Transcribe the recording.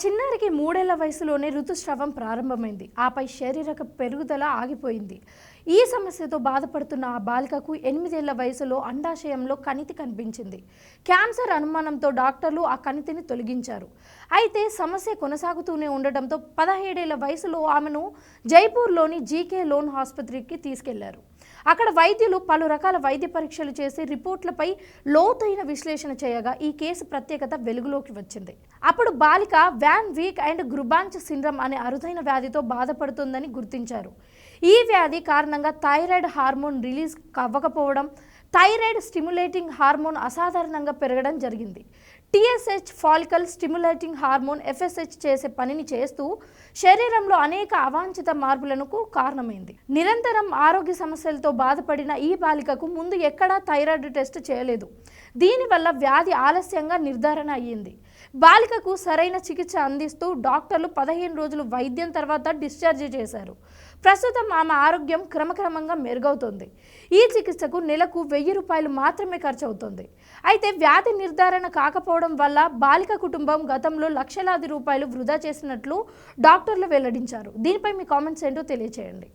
చిన్నారికి మూడేళ్ళ వయసులోనే ఋతుస్రావం ప్రారంభమైంది. ఆపై శారీరక పెరుగుదల ఆగిపోయింది. ఈ సమస్యతో బాధపడుతున్న ఆ బాలికకు ఎనిమిదేళ్ళ వయసులో అండాశయంలో కణితి కనిపించింది. క్యాన్సర్ అనుమానంతో డాక్టర్లు ఆ కణితిని తొలగించారు. అయితే సమస్య కొనసాగుతూనే ఉండటంతో పదహేడేళ్ళ వయసులో ఆమెను జైపూర్లోని జీకే లోన్ ఆసుపత్రికి తీసుకెళ్ళారు. అక్కడ వైద్యులు పలు రకాల వైద్య పరీక్షలు చేసి రిపోర్ట్లపై లోతైన విశ్లేషణ చేయగా ఈ కేసు ప్రత్యేకత వెలుగులోకి వచ్చింది. అప్పుడు బాలిక Van Wyk and Grumbach syndrome అనే అరుదైన వ్యాధితో బాధపడుతుందని గుర్తించారు. ఈ వ్యాధి కారణంగా థైరాయిడ్ హార్మోన్ రిలీజ్ అవ్వకపోవడం థైరాయిడ్ స్టిమ్యులేటింగ్ హార్మోన్ అసాధారణంగా పెరగడం జరిగింది. TSH follicle stimulating hormone FSH చేసే పనిని చేస్తూ శరీరంలో అనేక అవాంఛిత మార్పులకు కారణమైంది. నిరంతరం ఆరోగ్య సమస్యలతో బాధపడిన ఈ బాలికకు ముందు ఎక్కడా థైరాయిడ్ టెస్ట్ చేయలేదు. దీనివల్ల వ్యాధి ఆలస్యంగా నిర్ధారణ అయ్యింది. బాలికకు సరైన చికిత్స అందిస్తూ డాక్టర్లు పదిహేను రోజులు వైద్యం తర్వాత డిశ్చార్జ్ చేశారు. ప్రస్తుతం ఆమె ఆరోగ్యం క్రమక్రమంగా మెరుగవుతుంది. ఈ చికిత్సకు నెలకు వెయ్యి రూపాయలు మాత్రమే ఖర్చు అవుతుంది అయితే వ్యాధి నిర్ధారణ కాకపోవడం వల్ల బాలిక కుటుంబం గతంలో లక్షలాది రూపాయలు వృధా చేసినట్లు డాక్టర్లు వెల్లడించారు. దీనిపై మీ కామెంట్స్ ఏంటో తెలియచేయండి.